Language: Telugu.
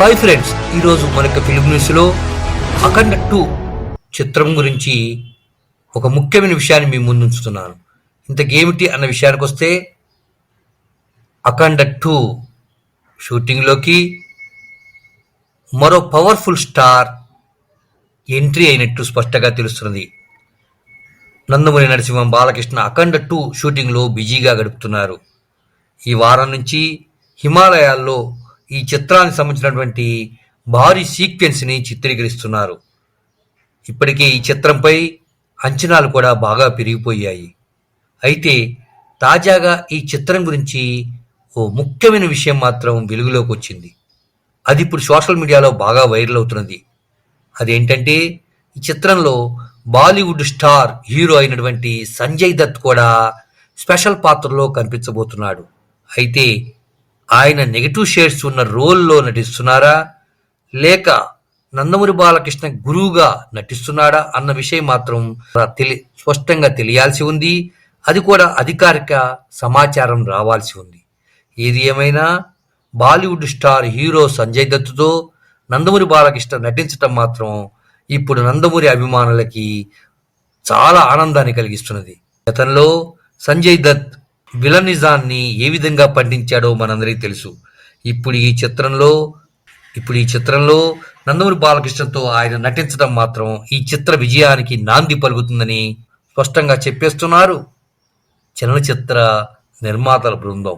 హాయ్ ఫ్రెండ్స్ ఈరోజు మనకి ఫిలిం న్యూస్లో అఖండ టూ చిత్రం గురించి ఒక ముఖ్యమైన విషయాన్ని మీ ముందు ఉంచుతున్నాను. ఇంతకేమిటి అన్న విషయానికి వస్తే అఖండ టూ షూటింగ్లోకి మరో పవర్ఫుల్ స్టార్ ఎంట్రీ అయినట్టు స్పష్టంగా తెలుస్తున్నది నందమూరి నరసింహం బాలకృష్ణ అఖండ టూ షూటింగ్లో బిజీగా గడుపుతున్నారు. ఈ వారం నుంచి హిమాలయాల్లో ఈ చిత్రానికి సంబంధించినటువంటి భారీ సీక్వెన్స్ని చిత్రీకరిస్తున్నారు. ఇప్పటికే ఈ చిత్రంపై అంచనాలు కూడా బాగా పెరిగిపోయాయి. అయితే తాజాగా ఈ చిత్రం గురించి ఓ ముఖ్యమైన విషయం మాత్రం వెలుగులోకి వచ్చింది. అది ఇప్పుడు సోషల్ మీడియాలో బాగా వైరల్ అవుతున్నది. అదేంటంటే ఈ చిత్రంలో బాలీవుడ్ స్టార్ హీరో అయినటువంటి సంజయ్ దత్ కూడా స్పెషల్ పాత్రలో కనిపించబోతున్నాడు. అయితే ఆయన నెగిటివ్ షేడ్స్ ఉన్న రోల్లో నటిస్తున్నారా? లేక నందమూరి బాలకృష్ణ గురువుగా నటిస్తున్నాడా? అన్న విషయం మాత్రం తెలి స్పష్టంగా తెలియాల్సి ఉంది. అది కూడా అధికారిక సమాచారం రావాల్సి ఉంది. ఏది ఏమైనా బాలీవుడ్ స్టార్ హీరో సంజయ్ దత్తుతో నందమూరి బాలకృష్ణ నటించటం మాత్రం ఇప్పుడు నందమూరి అభిమానులకి చాలా ఆనందాన్ని కలిగిస్తున్నది. గతంలో సంజయ్ దత్ విలనిజాన్ని ఏ విధంగా పండించాడో మనందరికీ తెలుసు. ఇప్పుడు ఈ చిత్రంలో ఇప్పుడు ఈ చిత్రంలో నందమూరి బాలకృష్ణతో ఆయన నటించడం మాత్రం ఈ చిత్ర విజయానికి నాంది పలుకుతుందని స్పష్టంగా చెప్పేస్తున్నారు. చలనచిత్ర నిర్మాతల బృందం.